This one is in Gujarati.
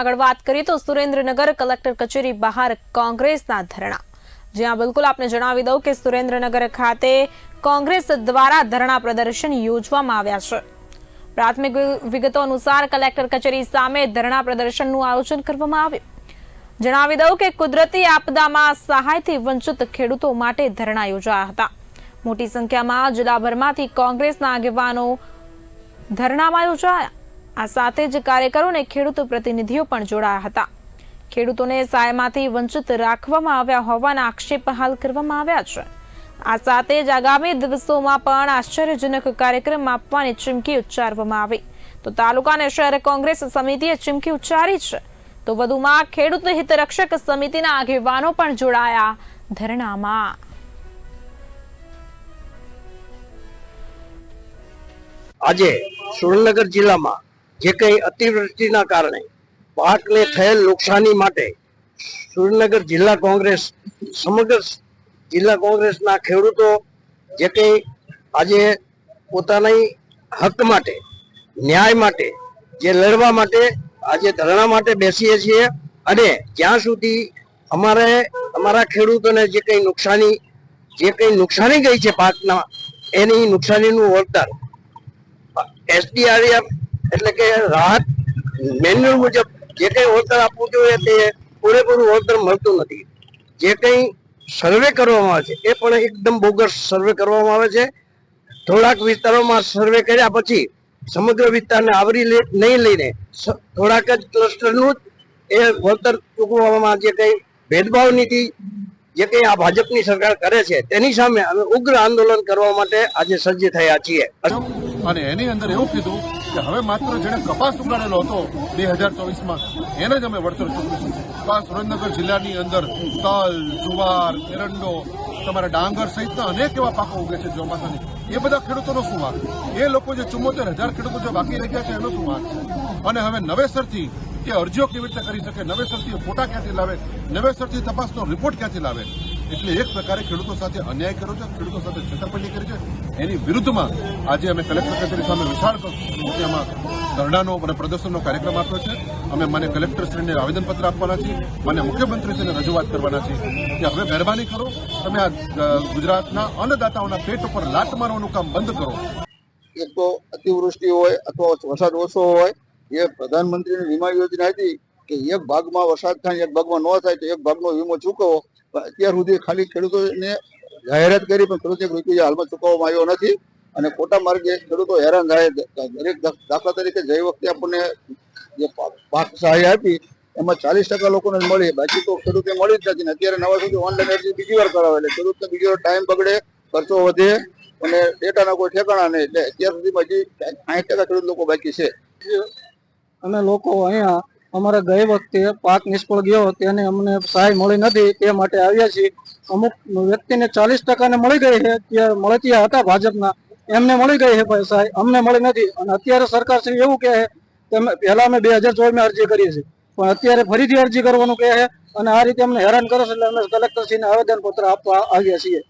આગળ વાત કરીએ તો સુરેન્દ્રનગર કલેક્ટર કચેરી બહાર કોંગ્રેસના ધરણા. જ્યાં બિલકુલ આપને જણાવી દઉં કે સુરેન્દ્રનગર ખાતે કોંગ્રેસ દ્વારા ધરણા પ્રદર્શન યોજવામાં આવ્યા છે. પ્રાથમિક વિગતો અનુસાર કલેક્ટર કચેરી સામે ધરણા પ્રદર્શનનું આયોજન કરવામાં આવ્યું. જણાવી દઉં કે કુદરતી આપદામાં સહાયથી વંચિત ખેડૂતો માટે ધરણા યોજાયા હતા. મોટી સંખ્યામાં જિલ્લાભરમાંથી કોંગ્રેસના આગેવાનો ધરણામાં યોજાયા. આ સાથે જ કાર્યકરો અને ખેડૂત પ્રતિનિધિઓ પણ જોડાયા હતા. ખેડૂતોને સહાયમાંથી વંચિત રાખવામાં આવ્યા હોવાના આક્ષેપ હાલ કરવામાં આવ્યા છે. આ સાથે જ આગામી દિવસોમાં પણ આશ્ચર્યજનક કાર્યક્રમ આપવાની ચીમકી ઉચ્ચારવામાં આવી. તો તાલુકા અને શહેર કોંગ્રેસ સમિતિએ ચીમકી ઉચ્ચારી છે. તો વધુમાં ખેડૂત હિતરક્ષક સમિતિના આગેવાનો પણ જોડાયા ધરણામાં. આજે સુરેન્દ્રનગર જિલ્લામાં જે કંઈ અતિવૃષ્ટિના કારણે પાકને થયેલ નુકસાની માટે સુરેન્દ્રનગર જિલ્લા કોંગ્રેસ, સમગ્ર જિલ્લા કોંગ્રેસના ખેડૂતો જે કંઈ આજે પોતાની હક માટે, ન્યાય માટે, જે લડવા માટે આજે ધરણા માટે બેસીએ છીએ અને જ્યાં સુધી અમારે, અમારા ખેડૂતોને જે કંઈ નુકસાની, જે કંઈ નુકસાની ગઈ છે પાકના, એની નુકસાનીનું વળતર, એસડીઆરએફ એટલે કે રાહત મેન્યુઅલ મુજબ જે કંઈ વળતર આપવું જોઈએ તે પૂરેપૂરું વળતર મળતું નથી. જે કંઈ સર્વે કરવામાં આવે છે, એ પણ એકદમ બોગસ સર્વે કરવામાં આવે છે. થોડાક વિસ્તારોમાં સર્વે કર્યા પછી સમગ્ર વિસ્તારને આવરી નહીં લઈને થોડાક જ ક્લસ્ટરનું જ એ વળતર ચૂકવવામાં જે કંઈ ભેદભાવ નીતિ જે કંઈ આ ભાજપની સરકાર કરે છે, તેની સામે અમે ઉગ્ર આંદોલન કરવા માટે આજે સજ્જ થયા છીએ. અને એની અંદર એવું કીધું કે હવે માત્ર જેણે કપાસ ઉગાડેલો હતો બે હજાર ચોવીસમાં, એને જ અમે વળતર ચૂકવીશું તો સુરેન્દ્રનગર જિલ્લાની અંદર તલ, જુવાર, એરંડો, તમારા ડાંગર સહિતના અનેક એવા પાકો ઉગે છે ચોમાસાની. એ બધા ખેડૂતોનો શું વાંક? એ લોકો જે ચુમ્મોતેર હજાર ખેડૂતો જે બાકી રહી ગયા છે, એનો શું વાંક છે? અને હવે નવેસરથી એ અરજીઓ કેવી રીતે કરી શકે? નવેસરથી ફોટા ક્યાંથી લાવે? નવેસરથી તપાસનો રિપોર્ટ ક્યાંથી લાવે? એટલે એક પ્રકારે ખેડૂતો સાથે અન્યાય કર્યો છે, ખેડૂતો સાથે છેતરપિંડી કરી છે. એની વિરુદ્ધમાં આજે અમે કલેક્ટર કચેરી સામે વિશાળ સંખ્યામાં ધરણાનો અને પ્રદર્શનનો કાર્યક્રમ આપ્યો છે. અમે મને કલેક્ટરશ્રીને આવેદનપત્ર આપવાના છીએ મને મુખ્યમંત્રીશ્રીને રજૂઆત કરવાના છીએ કે હવે મહેરબાની કરો, તમે આ ગુજરાતના અન્નદાતાઓના પેટ ઉપર લાટ મારવાનું કામ બંધ કરો. એક તો અતિવૃષ્ટિ હોય અથવા વરસાદ ઓછો હોય, એ પ્રધાનમંત્રીની વીમા યોજના હતી કે એક ભાગમાં વરસાદ થાય, એક ભાગમાં ન થાય, તો એક ભાગનો વીમો ચૂકવો. અત્યાર સુધી ખાલી ખેડૂતોને જાહેરાત કરી, પણ ખેડૂત એક રૂપિયા હાલમાં ચૂકવવામાં આવ્યો નથી. અને ખોટા માર્ગે ખેડૂતો હેરાન થાય દરેક દાખલા તરીકે જઈ વખતે આપણને જે પાક સહાય આપી, એમાં ચાલીસ ટકા લોકોને મળી, બાકી તો ખેડૂતને મળી જ નથી. અત્યારે નવા સુધી ઓનલાઈન અરજી બીજી વાર કરાવે, એટલે ખેડૂતને બીજી વાર ટાઈમ બગડે, ખર્ચો વધે, અને ડેટાના કોઈ ઠેકાણા નહીં. એટલે અત્યાર સુધીમાં હજી સાઠ ટકા ખેડૂત લોકો બાકી છે. અને લોકો અહીંયા અમારે ગઈ વખતે પાક નિષ્ફળ ગયો તેને અમને સહાય મળી નથી તે માટે આવ્યા છીએ. અમુક વ્યક્તિને ચાલીસ ટકાને મળી ગઈ છે, તે મળતી હતા ભાજપના. એમને મળી ગઈ છે ભાઈ સહાય, અમને મળી નથી. અને અત્યારે સરકાર શ્રી એવું કહે છે કે પહેલા અમે બે હજાર ચોવીસમાં અરજી કરીએ છીએ. પણ અત્યારે ફરીથી અરજી કરવાનું કહે છે અને આ રીતે અમને હેરાન કરે છે એટલે અમે કલેક્ટરશ્રીને આવેદનપત્ર આપવા આવ્યા છીએ.